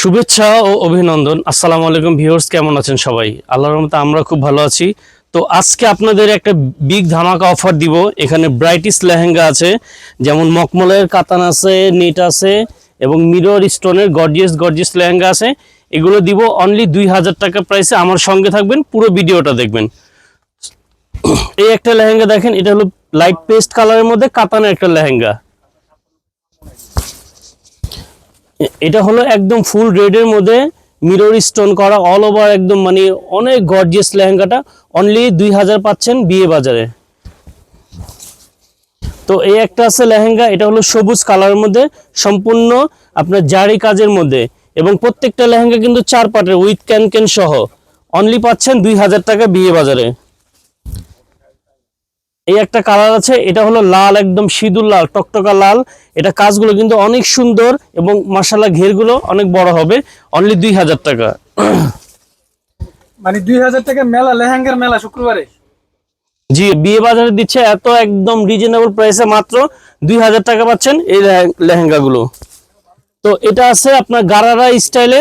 শুভেচ্ছা ও অভিনন্দন। আসসালামু আলাইকুম ভিউয়ার্স, কেমন আছেন সবাই? আল্লাহর রহমতে আমরা খুব ভালো আছি। তো আজকে আপনাদের একটা বিগ ধামাকা অফার দিব। এখানে ব্রাইটিস লেহেঙ্গা আছে, যেমন মকমলের কাতান আছে, নেট আছে, এবং মিরর স্টোনের গর্জিয়াস গর্জিয়াস লেহেঙ্গা আছে। এগুলো দিব অনলি দুই হাজার টাকা প্রাইসে আমার সঙ্গে থাকবেন, পুরো ভিডিওটা দেখবেন। এই একটা লেহেঙ্গা দেখেন, এটা হলো লাইট পেস্ট কালারের মধ্যে কাতানের একটা লেহেঙ্গা। এটা হলো একদম ফুল রেডের মধ্যে মিরর স্টোন করা অল ওভার একদম মানে অনেক গর্জিয়াস লেহেঙ্গাটা অনলি দুই হাজার পাচ্ছেন বিয়ে বাজারে। তো এই একটা আছে লেহেঙ্গা, এটা হলো সবুজ কালারের মধ্যে, সম্পূর্ণ আপনার জারি কাজের মধ্যে। এবং প্রত্যেকটা লেহেঙ্গা কিন্তু চার পাটের উইথ ক্যান ক্যান সহ। অনলি পাচ্ছেন দুই হাজার টাকা বিয়ে বাজারে। এই একটা কালার আছে এটা হলো লাল একদম সিঁদুর লাল টকটকা লাল। এটা কাজগুলো কিন্তু অনেক সুন্দর এবং মাসালা ঘেরগুলো অনেক বড় হবে অনলি দুই হাজার টাকা। মানে দুই হাজার টাকা মেলা লেহেঙ্গার মেলা শুক্রবারে? জি বিয়ে বাজারে দিচ্ছে এত একদম রিজনেবল প্রাইসে মাত্র দুই হাজার টাকা পাচ্ছেন এই লেহেঙ্গা গুলো তো এটা আছে আপনার গারারা স্টাইলে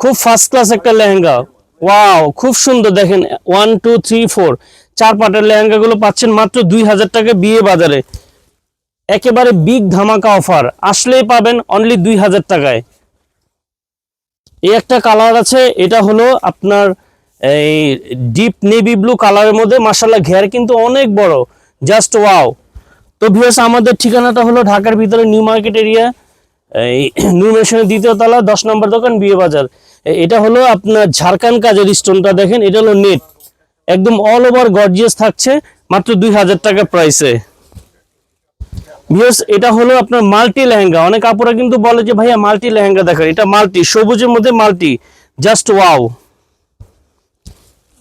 খুব ফার্স্ট ক্লাস একটা লেহেঙ্গা। ওয়াও খুব সুন্দর দেখেন ওয়ান টু থ্রি ফোর চার পাটের লেহেঙ্গা গুলো পাচ্ছেন মাত্র দুই হাজার টাকা বিয়ে বাজারে। একেবারে বিগ ধামাকা অফার আসলেই পাবেন অনলি দুই হাজার টাকায়। এই একটা কালার আছে, এটা হলো আপনার এই ডিপ নেভি ব্লু কালারের মধ্যে মাসাল্লাহ ঘের কিন্তু অনেক বড়। জাস্ট ওয়াও তো ভিউয়ার্স আমাদের ঠিকানাটা হলো ঢাকার ভিতরে নিউ মার্কেট এরিয়া এই নিউ দ্বিতীয় তলা, দশ নম্বর দোকান, বিয়ে বাজার। এটা হলো আপনার ঝাড়খান্ড কাজের স্টোনটা দেখেন, এটা হলো নেট একদম অল ওভার গর্জিয়াস থাকছে মাত্র দুই হাজার টাকা প্রাইসে এটা হলো আপনার মাল্টি লেহেঙ্গা। অনেক আপুরা কিন্তু বলে যে ভাইয়া মাল্টি লেহেঙ্গা দেখেন। এটা মাল্টি সবুজের মধ্যে মাল্টি জাস্ট ওয়াও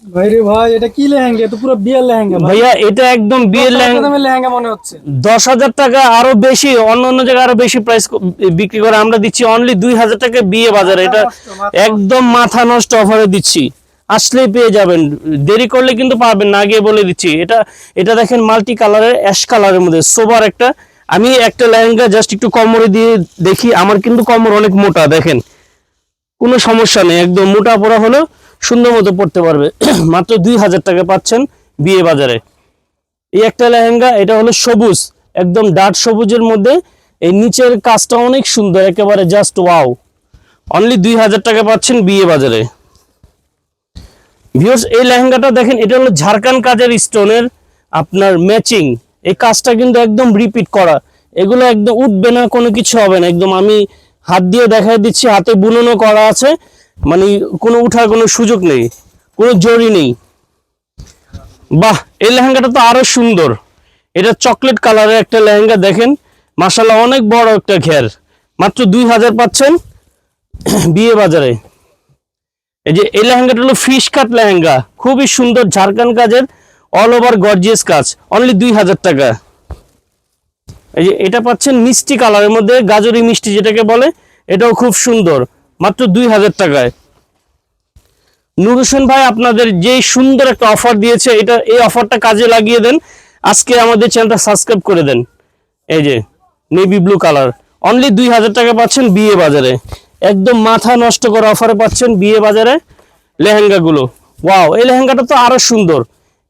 ভাই ভাই এটা কি লেহেঙ্গা? এটা পুরো বিয়ের লেহেঙ্গা ভাইয়া এটা একদম বিয়ের লেহেঙ্গা। লেহেঙ্গা মনে হচ্ছে? টাকা আরও বেশি অন্য অন্য জায়গায় আরও বেশি প্রাইস বিক্রি করে। আমরা দিচ্ছি অনলি দুই হাজার টাকা বিয়ে বাজারে। এটা একদম মাথা নষ্ট অফারে দিচ্ছি। আসলেই পেয়ে যাবেন। দেরি করলে কিন্তু পাবেন না আগে বলে দিচ্ছি। এটা এটা দেখেন মাল্টি কালারের, অ্যাশ কালারের মধ্যে, সোবার একটা। আমি একটা লেহেঙ্গা জাস্ট একটু কোমরে দিয়ে দেখি, আমার কিন্তু কোমর অনেক মোটা, দেখেন। কোনো সমস্যা নেই, একদম মোটা পড়া হলেও সুন্দর মতো পড়তে পারবে। মাত্র দুই হাজার টাকা পাচ্ছেন বিয়ে বাজারে। এই একটা লেহেঙ্গা, এটা হলো সবুজ, একদম ডার্ক সবুজের মধ্যে। এই নিচের কাজটা অনেক সুন্দর, একেবারে জাস্ট ওয়াও। অনলি দুই হাজার টাকা পাচ্ছেন বিয়ে বাজারে। ভিউর্স এই লেহেঙ্গাটা দেখেন, এটা হলো ঝাড়খান্ড কাজের স্টোনের আপনার ম্যাচিং এই কাজটা কিন্তু একদম রিপিট করা। এগুলো একদম উঠবে না, কোনো কিছু হবে না। একদম আমি হাত দিয়ে দেখাই দিচ্ছি, হাতে বুননও করা আছে। মানে কোনো উঠার কোনো সুযোগ নেই, কোনো জরি নেই। বাহ, এই লেহেঙ্গাটা তো আরও সুন্দর। এটা চকলেট কালারের একটা লেহেঙ্গা দেখেন। মাসাল্লাহ অনেক বড় একটা ঘের। মাত্র দুই হাজার পাচ্ছেন বিয়ে বাজারে। এই যে এই লেহেঙ্গাটা হলো ফিশ কাট লেহেঙ্গা। খুবই সুন্দর ঝাড়খান্ড কাজের অল ওভার গর্জিয়াস কাজ। অনলি দুই হাজার টাকা। এই যে এটা পাচ্ছেন মিষ্টি কালারের মধ্যে গাজরি মিষ্টি যেটাকে বলে, এটাও খুব সুন্দর। মাত্র দুই হাজার টাকায়। নূর হোসেন ভাই আপনাদের যে সুন্দর একটা অফার দিয়েছে, এটা এই অফারটা কাজে লাগিয়ে দেন। আজকে আমাদের চ্যানেলটা সাবস্ক্রাইব করে দেন। এই যে নেভি ব্লু কালার অনলি দুই হাজার টাকা পাচ্ছেন বিয়ে বাজারে। একদম মাথা নষ্ট করা অফারে পাচ্ছেন বিয়ে বাজারে লেহেঙ্গাগুলো। ওয়াও এই লেহেঙ্গাটা তো আরও সুন্দর।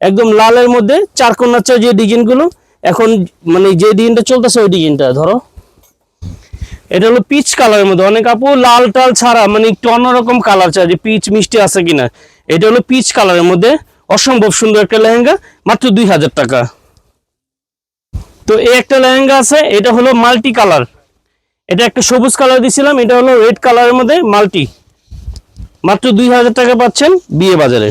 একদম লালের মধ্যে চার কোনার চার যে ডিজাইনগুলো, এখন মানে যে ডিজাইনটা চলতেছে ওই ডিজাইনটা, ধরো। এটা হলো পিচ কালারের মধ্যে। অনেক আপু লাল টাল ছাড়া মানে একটু অন্যরকম কালার চাই যে পিচ মিষ্টি আছে কিনা। এটা হলো পিচ কালারের মধ্যে। অসম্ভব সুন্দর একটা লেহেঙ্গা, মাত্র দুই হাজার টাকা। তো এই একটা লেহেঙ্গা আছে, এটা হলো মাল্টি কালার এটা একটা সবুজ কালার দিছিলাম এটা হলো রেড কালারের মধ্যে মাল্টি। মাত্র দুই হাজার টাকা পাচ্ছেন বিয়ে বাজারে।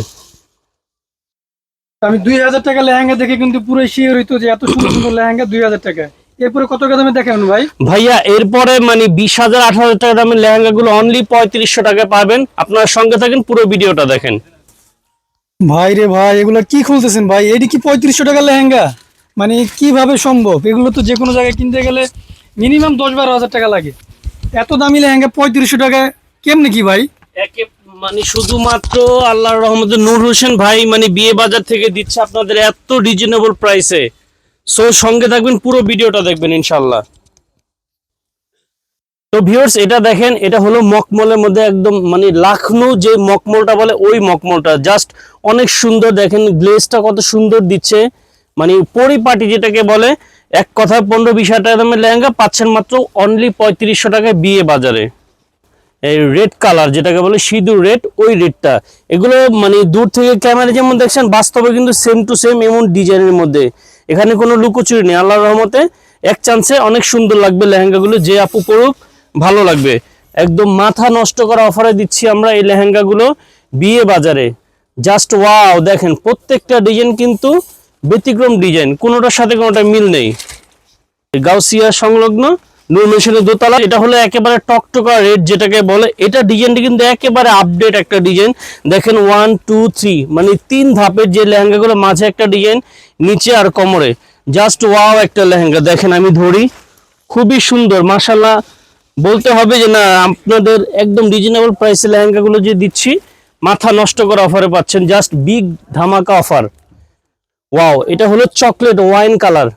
আমি দুই হাজার টাকা লেহেঙ্গা দেখে কিন্তু পুরো শিওর হইতো যে এত সুন্দর সুন্দর লেহেঙ্গা দুই হাজার টাকা। এরপরে কত টাকা দামে দেখেন ভাই? ভাইয়া এরপরে মানে বিশ হাজার আঠারো হাজার টাকা দামের লেহেঙ্গাগুলো অনলি পঁয়ত্রিশশো টাকায় পাবেন। আপনার সঙ্গে থাকেন পুরো ভিডিওটা দেখেন। ভাই রে ভাই এগুলো কি খুলতেছেন ভাই? এটি কি পঁয়ত্রিশশো টাকা লেহেঙ্গা? মানে কীভাবে সম্ভব? এগুলো তো যে কোনো জায়গায় কিনতে গেলে মিনিমাম দশ বারো হাজার টাকা লাগে। এত দামি লেহেঙ্গা পঁয়ত্রিশশো টাকা কেমনে কি ভাই? মানে শুধুমাত্র আল্লাহর রহমতে নূর হোসেন ভাই মানে বিয়ে বাজার থেকে দিচ্ছে আপনাদের এত রিজনেবল প্রাইসে সো সঙ্গে থাকবেন, পুরো ভিডিওটা দেখবেন ইনশাল্লাহ তো ভিউয়ার্স এটা দেখেন, এটা হলো মকমলের মধ্যে একদম মানে লাখনৌ যে মকমলটা বলে, ওই মকমলটা। জাস্ট অনেক সুন্দর দেখেন গ্লেজটা কত সুন্দর দিচ্ছে। মানে পরিপাটি যেটাকে বলে এক কথায় পনেরো বিশ হাজার টাকা দামের লেহেঙ্গা পাচ্ছেন মাত্র অনলি পঁয়ত্রিশশো টাকায় বিয়ে বাজারে। এই রেড কালার যেটাকে বলে সিঁদুর রেড ওই রেডটা এগুলো মানে দূর থেকে ক্যামেরা যেমন দেখছেন, বাস্তবে কিন্তু সেম টু সেম এমন ডিজাইনের মধ্যে। এখানে কোনো লুকোচুরি নেই, আল্লাহর রহমতে এক চান্সে অনেক সুন্দর লাগবে লেহেঙ্গাগুলো, যে আপু পড়ুক ভালো লাগবে। একদম মাথা নষ্ট করা অফারে দিচ্ছি আমরা এই লেহেঙ্গাগুলো বিয়ে বাজারে। জাস্ট ওয়াও দেখেন, প্রত্যেকটা ডিজাইন কিন্তু ব্যতিক্রম ডিজাইন, কোনোটার সাথে কোনোটা মিল নেই। গাউসিয়া সংলগ্ন নূর মেশিনের দোতলা, এটা হলো একেবারে টকটকা রেড যেটাকে বলে। এটা ডিজাইনটি কিন্তু একেবারে আপডেট একটা ডিজাইন। দেখেন ওয়ান টু থ্রি মানে তিন ধাপের যে লেহেঙ্গাগুলো মাঝে একটা ডিজাইন, নিচে আর কোমরে। জাস্ট ওয়াও একটা লেহেঙ্গা। দেখেন আমি ধরি, খুবই সুন্দর মাসাল্লাহ বলতে হবে যে না, আপনাদের একদম রিজনেবল প্রাইসে লেহেঙ্গাগুলো যে দিচ্ছি, মাথা নষ্ট করা অফারে পাচ্ছেন। জাস্ট বিগ ধামাকা অফার ওয়াও এটা হলো চকলেট ওয়াইন কালার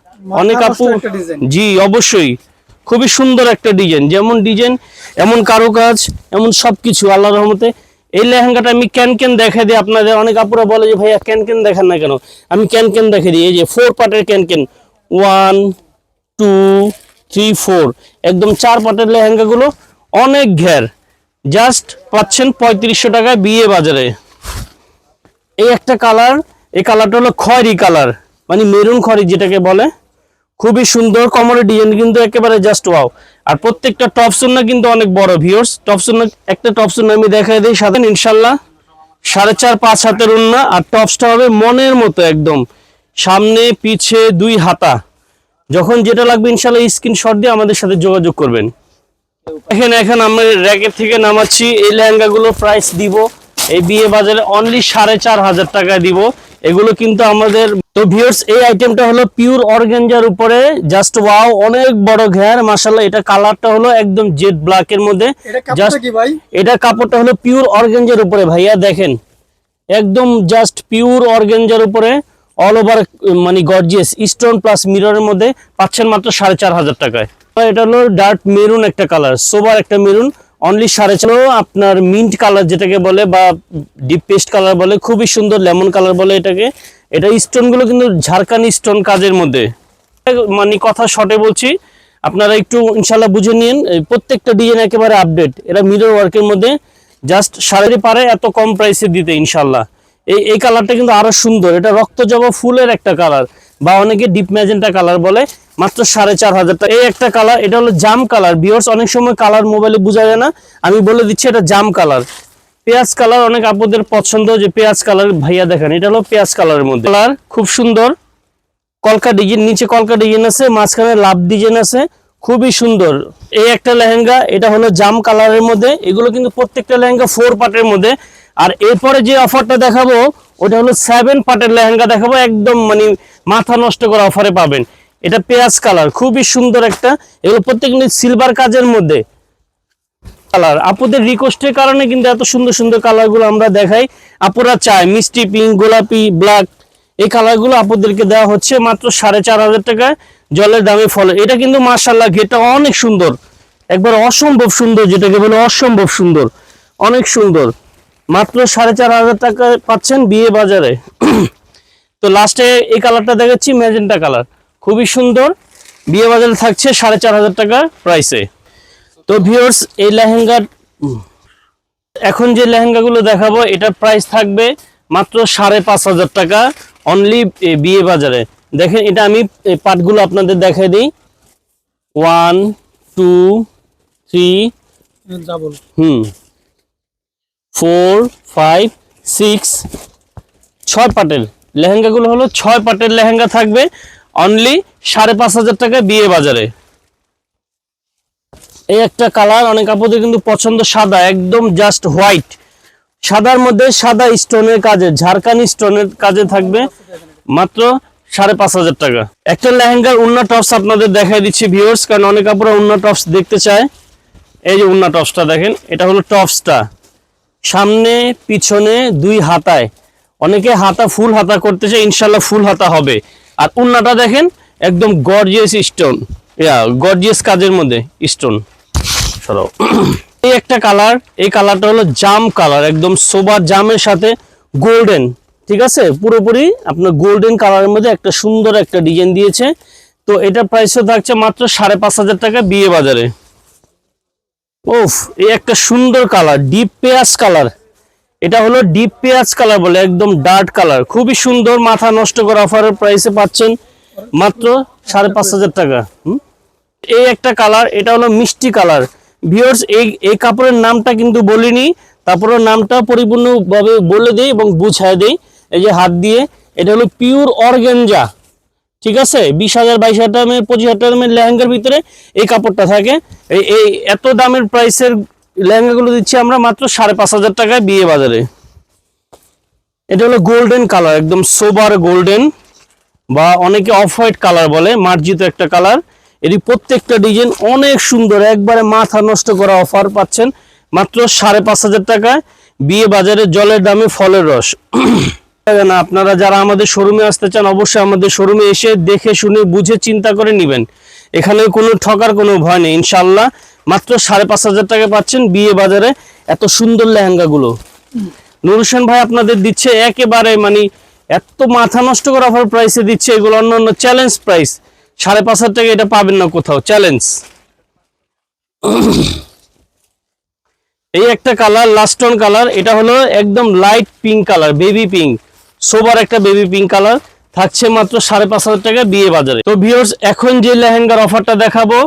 অনেক আপু। জি অবশ্যই। খুবই সুন্দর একটা ডিজাইন যেমন ডিজাইন এমন কারুকাজ এমন সবকিছু আল্লাহ রহমতে। এই লেহেঙ্গাটা আমি ক্যান ক্যান দেখা দিই আপনাদের। অনেক আপুরা বলে যে ভাইয়া ক্যান ক্যান দেখান না কেন? আমি ক্যান ক্যান দেখে দিই। এই যে ফোর পার্টের can can. One two three four একদম চার পাটের লেহেঙ্গাগুলো অনেক ঘের। জাস্ট পাচ্ছেন পঁয়ত্রিশশো টাকায় বিয়ে বাজারে। এই একটা কালার এই কালারটা হলো খয়েরি কালার মানে মেরুন খয়েরি যেটাকে বলে। খুবই সুন্দর কমরের ডিজাইন কিন্তু একেবারে জাস্ট ওয়াও আর প্রত্যেকটা টপ সুন্না কিন্তু অনেক বড় ভিউর্স টপ সুন্না, একটা টপ সুন্না আমি দেখাই দিই, সাথে ইনশাল্লাহ সাড়ে চার, পাঁচ হাতের উন্না, আর টপসটা হবে মনের মতো একদম। সামনে, পিছে দুই হাতা। যখন যেটা লাগবে ইনশাল্লাহ স্ক্রিনশট দিয়ে আমাদের সাথে যোগাযোগ করবেন। এখানে, এখন আমরা র্যাকেট থেকে নামাচ্ছি। এই লেহেঙ্গাগুলো প্রাইস দিব। এই বিয়ে বাজারে অনলি সাড়ে চার হাজার টাকায় দিব। এগুলো কিন্তু আমাদের তো ভিউয়ার্স এই আইটেমটা হলো পিওর অর্গেঞ্জার উপরে জাস্ট ওয়াও অনেক বড় ঘের মাশাল্লাহ এটা কালারটা হলো একদম জেড ব্ল্যাক এর মধ্যে এটা কাপড়টা হলো পিওর অর্গেঞ্জার উপরে ভাইয়া দেখেন একদম জাস্ট পিওর অর্গেঞ্জার উপরে অল ওভার মানে গর্জিয়াস স্টোন প্লাস মিররের মধ্যে পাচ্ছেন মাত্র সাড়ে চার হাজার টাকায়। এটা হলো ডার্ক মেরুন একটা কালার সোবার একটা মেরুন অনলি সাড়ে চার আপনার মিন্ট কালার যেটাকে বলে বা ডিপ পেস্ট কালার বলে, খুবই সুন্দর লেমন কালার বলে এটাকে। এটা স্টোনগুলো কিন্তু ঝাড়খানি স্টোন কাজের মধ্যে। মানে কথা শর্টে বলছি, আপনারা একটু ইনশাল্লাহ বুঝে নিন প্রত্যেকটা ডিজাইন একেবারে আপডেট এরা মিরর ওয়ার্কের মধ্যে জাস্ট সাড়ে পারে, এত কম প্রাইসে দিতে ইনশাল্লাহ এই এই কালারটা কিন্তু আরও সুন্দর। এটা রক্ত জবা ফুলের একটা কালার বা অনেকে ডিপ ম্যাজেন্টা কালার বলে। মাত্র সাড়ে চার হাজার টাকা। এই একটা কালার এটা হলো জাম কালার বিয়ার্স অনেক সময় কালার মোবাইলে বোঝা যায় না। আমি বলে দিচ্ছি এটা জাম কালার পেঁয়াজ কালার অনেক আপুদের পছন্দ, যে পেঁয়াজ কালার ভাইয়া দেখেন, এটা হলো পেঁয়াজ কালারের মধ্যে। কালার খুব সুন্দর। কলকা ডিজাইন নিচে কলকা ডিজাইন আছে, মাঝখানে লাভ ডিজাইন আছে। খুবই সুন্দর। এই একটা লেহেঙ্গা, এটা হলো জাম কালারের মধ্যে। এগুলো কিন্তু প্রত্যেকটা লেহেঙ্গা ফোর পার্টের মধ্যে। আর এরপরে যে অফারটা দেখাবো, ওটা হলো সেভেন পার্টের লেহেঙ্গা দেখাবো। একদম মানে মাথা নষ্ট করা অফারে পাবেন। এটা পেঁয়াজ কালার, খুবই সুন্দর একটা, এগুলো প্রত্যেক সিলভার কাজের মধ্যে কালার। আপুদের রিকোয়েস্টের কারণে কিন্তু এত সুন্দর সুন্দর কালারগুলো আমরা দেখাই। আপুরা চায় মিষ্টি পিঙ্ক গোলাপি ব্ল্যাক এই কালারগুলো আপুদেরকে দেওয়া হচ্ছে মাত্র সাড়ে চার হাজার টাকায়। জলের দামে ফলে, এটা কিন্তু মার্শাল্লাহ ঘেটা অনেক সুন্দর। একবার অসম্ভব সুন্দর, যেটাকে বলে অসম্ভব সুন্দর। অনেক সুন্দর। মাত্র সাড়ে চার হাজার টাকায় পাচ্ছেন বিয়ে বাজারে। তো লাস্টে এই কালারটা দেখাচ্ছি ম্যাজেন্টা কালার। খুবই সুন্দর। বিয়ে বাজারে থাকছে সাড়ে চার হাজার টাকা প্রাইসে তো ভিওর্স এই লেহেঙ্গার এখন যে লেহেঙ্গাগুলো দেখাবো এটার প্রাইস থাকবে মাত্র সাড়ে পাঁচ হাজার টাকা অনলি বিয়ে বাজারে। দেখেন এটা আমি পাটগুলো আপনাদের দেখাই দিই। One two three hmm four five six ছয় পাটের। লেহেঙ্গাগুলো হলো ছয় পাটের লেহেঙ্গা থাকবে। অনলি সাড়ে পাঁচ হাজার টাকা বিয়ে বাজারে। এই একটা কালার অনেক আপুদের কিন্তু পছন্দ সাদা, একদম জাস্ট হোয়াইট সাদার মধ্যে সাদা স্টোনের কাজে, ঝাড়খানি স্টোনের কাজে থাকবে মাত্র সাড়ে পাঁচ হাজার টাকা। একটা লেহেঙ্গার উন্না টপস আপনাদের দেখাই দিচ্ছি ভিউয়ার্স কারণ অনেক আপুরা উন্না টপস দেখতে চায়। এই যে উন্না টপসটা দেখেন, এটা হলো টপসটা সামনে, পিছনে, দুই হাতায়। অনেকে হাতা ফুল হাতা করতে চায় ইনশাল্লাহ ফুল হাতা হবে। আর উন্নাটা দেখেন, একদম গর্জিয়াস স্টোন ইয়া গর্জিয়াস কাজের মধ্যে স্টোন সরাও এই একটা কালার এই কালারটা হলো জাম কালার একদম সোবার জামের সাথে গোল্ডেন ঠিক আছে? পুরোপুরি আপনার গোল্ডেন কালারের মধ্যে একটা সুন্দর একটা ডিজাইন দিয়েছে। তো এটা প্রাইসও থাকছে মাত্র সাড়ে পাঁচ হাজার টাকা বিয়ে বাজারে। ওফ এই একটা সুন্দর কালার ডিপ পেয়াস কালার এটা হলো ডিপ পেঁয়াজ কালার বলে, একদম ডার্ক কালার খুবই সুন্দর মাথা নষ্ট করা অফারের প্রাইসে পাচ্ছেন মাত্র সাড়ে পাঁচ হাজার টাকা? এই একটা কালার এটা হলো মিষ্টি কালার ভিউয়ার্স এই এই কাপড়ের নামটা কিন্তু বলিনি তারপরে নামটা পরিপূর্ণভাবে বলে দেই এবং বুঝায় দেই। এই যে হাত দিয়ে, এটা হলো পিওর অর্গেঞ্জা ঠিক আছে? বিশ হাজার, বাইশ হাজার দামের পঁচিশ হাজার দামের লেহেঙ্গার ভিতরে এই কাপড়টা থাকে। এই এত দামের প্রাইসের লেহেঙ্গাগুলো দিচ্ছি আমরা মাত্র সাড়ে পাঁচ হাজার টাকায় বিয়ে বাজারে। এটা হলো গোল্ডেন কালার একদম সোবার গোল্ডেন বা অনেকে অফ হোয়াইট কালার বলে, মার্জিত একটা কালার এটি প্রত্যেকটা ডিজাইন অনেক সুন্দর, একবারে মাথা নষ্ট করা অফার পাচ্ছেন মাত্র সাড়ে পাঁচ হাজার টাকায়। বিয়ে বাজারে জলের দামে ফলের রস। না, আপনারা যারা আমাদের শোরুমে আসতে চান, অবশ্যই আমাদের শোরুমে এসে দেখে শুনে, বুঝে, চিন্তা করে নেবেন। এখানে কোনো ঠকার কোনো ভয় নেই ইনশাল্লাহ মাত্র সাড়ে পাঁচ হাজার টাকা পাচ্ছেন বিয়ে বাজারে এত সুন্দর লেহেঙ্গাগুলো। নুর হোসেন ভাই আপনাদের দিচ্ছে একেবারে মানে এত মাথা নষ্ট করা অফার প্রাইসে দিচ্ছে, এগুলো অন্য অন্য চ্যালেঞ্জ প্রাইস সাড়ে পাঁচ হাজার টাকা এটা পাবেন না কোথাও চ্যালেঞ্জ এই একটা কালার লাস্টন কালার এটা হলো একদম light pink colour baby pink sober একটা বেবি পিঙ্ক কালার থাকছে মাত্র সাড়ে পাঁচ হাজার টাকা বিয়ে বাজারে। তো ভিউর্স এখন যে লেহেঙ্গার অফারটা দেখাবো,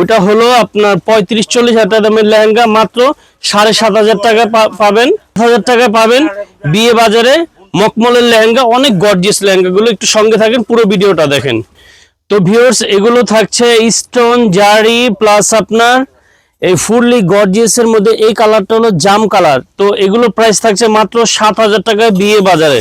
ওটা হলো আপনার পঁয়ত্রিশ চল্লিশ হাজার দামের লেহেঙ্গা, মাত্র সাড়ে সাত হাজার টাকা পাবেন। হাজার টাকা পাবেন বিয়ে বাজারে। মকমলের লেহেঙ্গা, অনেক গর্জিয়াস লেহেঙ্গাগুলো, একটু সঙ্গে থাকেন, পুরো ভিডিওটা দেখেন। তো ভিউয়ার্স এগুলো থাকছে স্টোন জারি প্লাস আপনার এই ফুললি গর্জিয়াস এর মধ্যে এই কালারটা হলো জাম কালার তো এগুলো প্রাইস থাকছে মাত্র সাত হাজার টাকায় বিয়ে বাজারে।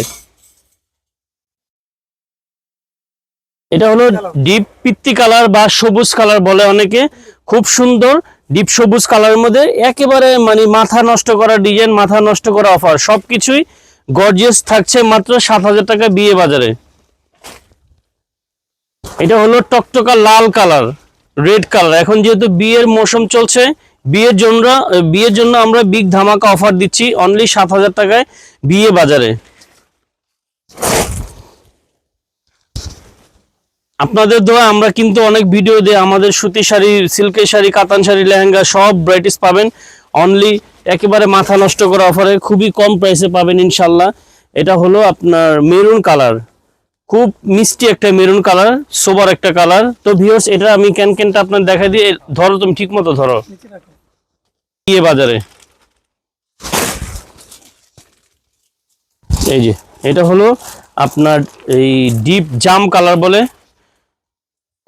এটা হলো ডিপ পিত্তি কালার বা সবুজ কালার বলে অনেকে। খুব সুন্দর ডিপ সবুজ কালারের মধ্যে একেবারে মানে মাথা নষ্ট করা ডিজাইন মাথা নষ্ট করা অফার সবকিছুই গর্জিয়াস থাকছে মাত্র সাত হাজার টাকা বিয়ে বাজারে। এটা হলো টকটকা লাল কালার রেড কালার এখন যেহেতু বিয়ের মৌসুম চলছে, বিয়ের জন্য বিয়ের জন্য আমরা বিগ ধামাকা অফার দিচ্ছি অনলি সাত হাজার টাকায় বিয়ে বাজারে। আপনাদের দোয়া আমরা কিন্তু অনেক ভিডিও দিয়ে আমাদের সুতি শাড়ি, সিল্কের শাড়ি, কাতান শাড়ি, লেহেঙ্গা সব ভ্যারাইটিস পাবেন। অনলি একেবারে মাথা নষ্ট করা অফারে খুবই কম প্রাইসে পাবেন ইনশাল্লাহ এটা হলো আপনার মেরুন কালার খুব মিষ্টি একটা মেরুন কালার সোবার একটা কালার তো ভিউয়ার্স এটা আমি ক্যান ক্যানটা আপনার দেখা দিয়ে ধরো তুমি ঠিক মতো ধরো। ইয়ে বাজারে। এই যে, এটা হলো আপনার এই ডিপ জাম কালার বলে।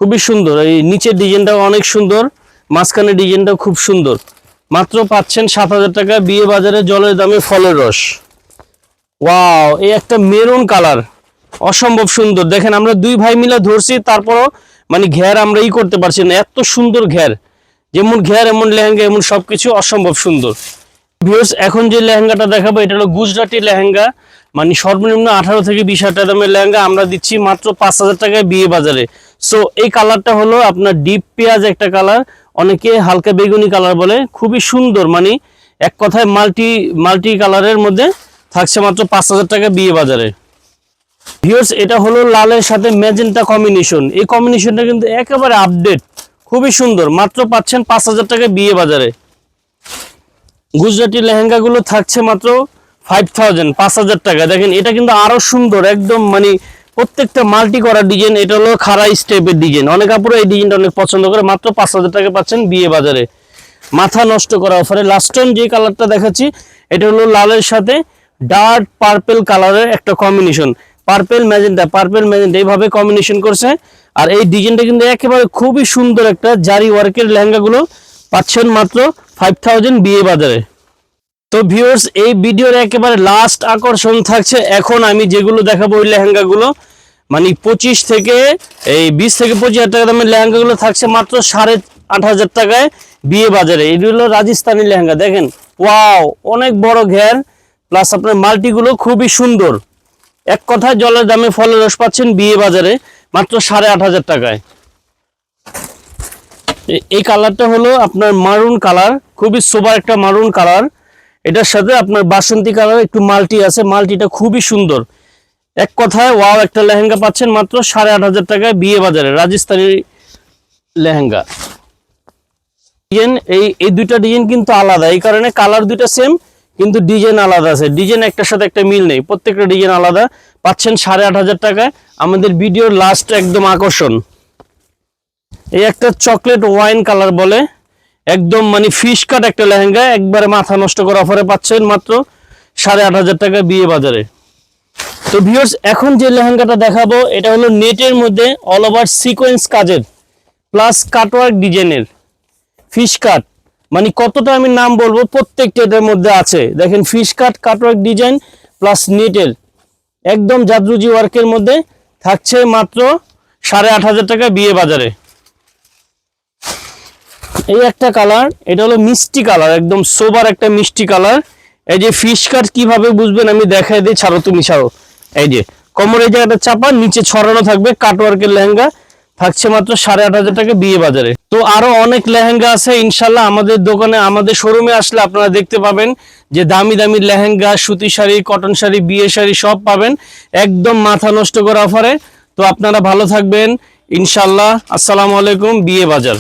খুবই সুন্দর। এই নিচের ডিজাইনটাও অনেক সুন্দর, মাঝখানের ডিজাইনটাও খুব সুন্দর। মাত্র পাচ্ছেন সাত হাজার টাকা, বিয়ে বাজারে জলের দামে ফলের রস। ওয়াও, এই একটা মেরুন কালার, অসম্ভব সুন্দর। দেখেন, আমরা দুই ভাই মিলে ধরছি, তারপরও মানে ঘের আমরা ই করতে পারছি না। এত সুন্দর ঘের, যেমন ঘের, এমন লেহেঙ্গা, এমন সবকিছু অসম্ভব সুন্দর। ভিউয়ার্স, এখন যে লেহেঙ্গাটা দেখাবো, এটা হলো গুজরাটি লেহেঙ্গা। মানে সর্বনিম্ন আঠারো থেকে বিশ হাজার টাকা দামের লেহেঙ্গা আমরা দিচ্ছি মাত্র পাঁচ হাজার টাকায় বিয়ে বাজারে। সো এই কালারটা হলো আপনার ডিপ পেঁয়াজ একটা কালার অনেকে হালকা বেগুনি কালার বলে। খুবই সুন্দর মানে এক কথায় মাল্টি মাল্টি কালারের মধ্যে থাকছে মাত্র পাঁচ হাজার টাকা বিয়ে বাজারে। ভিউয়ার্স এটা হলো লালের সাথে ম্যাজেন্টা কম্বিনেশন এই কম্বিনেশনটা কিন্তু একেবারে আপডেট খুবই সুন্দর। মাত্র পাচ্ছেন পাঁচ হাজার টাকা বিয়ে বাজারে। গুজরাটি লেহেঙ্গাগুলো থাকছে মাত্র ফাইভ থাউজেন্ড পাঁচ হাজার টাকা। দেখেন, এটা কিন্তু আরও সুন্দর, একদম মানে প্রত্যেকটা মাল্টি করা ডিজাইন এটা হলো খাড়া স্টেপের ডিজাইন অনেক আপুরো এই ডিজাইনটা অনেক পছন্দ করে, মাত্র পাঁচ হাজার টাকা পাচ্ছেন বিয়ে বাজারে। মাথা নষ্ট করা অফারে লাস্টন যে কালারটা দেখাচ্ছি, এটা হলো লালের সাথে ডার্ক পার্পেল কালারের একটা combination purple magenta purple magenta এইভাবে কম্বিনেশন করছে। আর এই ডিজাইনটা কিন্তু একেবারে খুবই সুন্দর একটা জারি ওয়ার্কের লেহেঙ্গাগুলো পাচ্ছেন মাত্র ফাইভ থাউজেন্ড বিয়ে বাজারে। তো ভিউয়ার্স এই ভিডিওর একেবারে লাস্ট আকর্ষণ থাকছে এখন আমি যেগুলো দেখাবো ওই লেহেঙ্গাগুলো। মানে পঁচিশ থেকে, এই বিশ থেকে পঁচিশ হাজার টাকা দামের লেহেঙ্গাগুলো থাকছে মাত্র সাড়ে আট হাজার টাকায় বিয়ে বাজারে। এগুলো রাজস্থানি লেহেঙ্গা, দেখেন। ওয়াও অনেক বড় ঘের প্লাস আপনার মাল্টিগুলো খুবই সুন্দর। এক কথায় জলের দামে ফলের রস পাচ্ছেন বিয়ে বাজারে, মাত্র সাড়ে আট হাজার টাকায়। এই কালারটা হলো আপনার মারুন কালার খুবই সোবার একটা মারুন কালার এটার সাথে আপনার বাসন্তী কালার একটু মাল্টি আছে, মাল্টিটা খুবই সুন্দর। এক কথায় ওয়াও একটা লেহেঙ্গা পাচ্ছেন মাত্র সাড়ে আট হাজার টাকায় বিয়ে বাজারে, রাজস্থানি লেহেঙ্গা। এই এই দুইটা ডিজাইন কিন্তু আলাদা, এই কারণে কালার দুইটা সেম কিন্তু ডিজাইন আলাদা আছে। ডিজাইন একটার সাথে একটা মিল নেই, প্রত্যেকটা ডিজাইন আলাদা। পাচ্ছেন সাড়ে আট হাজার টাকায়, আমাদের ভিডিওর লাস্ট একদম আকর্ষণ। এই একটা চকলেট ওয়াইন কালার বলে একদম মানে ফিশ কাট একটা লেহেঙ্গা, একবারে মাথা নষ্ট করে অফারে পাচ্ছেন মাত্র সাড়ে আট হাজার টাকা বিয়ে বাজারে। তো ভিউয়ার্স এখন যে লেহেঙ্গাটা দেখাবো, এটা হলো নেটের মধ্যে অল ওভার সিকোয়েন্স কাজের প্লাস কাটওয়ার্ক ডিজাইনের। ফিশ কাট মানে কতটা আমি নাম বলব, প্রত্যেকটা এটার মধ্যে আছে। দেখেন fish cut cutwork design plus নেটের একদম জাদরুজি ওয়ার্কের মধ্যে থাকছে মাত্র সাড়ে আট হাজার টাকা বিয়ে বাজারে। এই একটা কালার, এটা হলো মিষ্টি কালার, একদম সোবার একটা মিষ্টি কালার। এই যে ফিশ কাট কীভাবে বুঝবেন আমি দেখাই দিই, ছাড়ো তুমি, ছাড়ো। এই যে, কোমরে জায়গাটা চাপা, নিচে ছড়ানো থাকবে, কাটওয়ার্কের লেহেঙ্গা, থাকছে মাত্র সাড়ে আট হাজার টাকা বিয়ে বাজারে। তো আরও অনেক লেহেঙ্গা আছে ইনশাল্লাহ আমাদের দোকানে, আমাদের শোরুমে আসলে আপনারা দেখতে পাবেন যে দামি দামি লেহেঙ্গা, সুতি শাড়ি কটন শাড়ি, বিয়ে শাড়ি সব পাবেন, একদম মাথা নষ্ট করা অফারে। তো আপনারা ভালো থাকবেন ইনশাল্লাহ আসসালামু আলাইকুম, বিয়ে বাজার।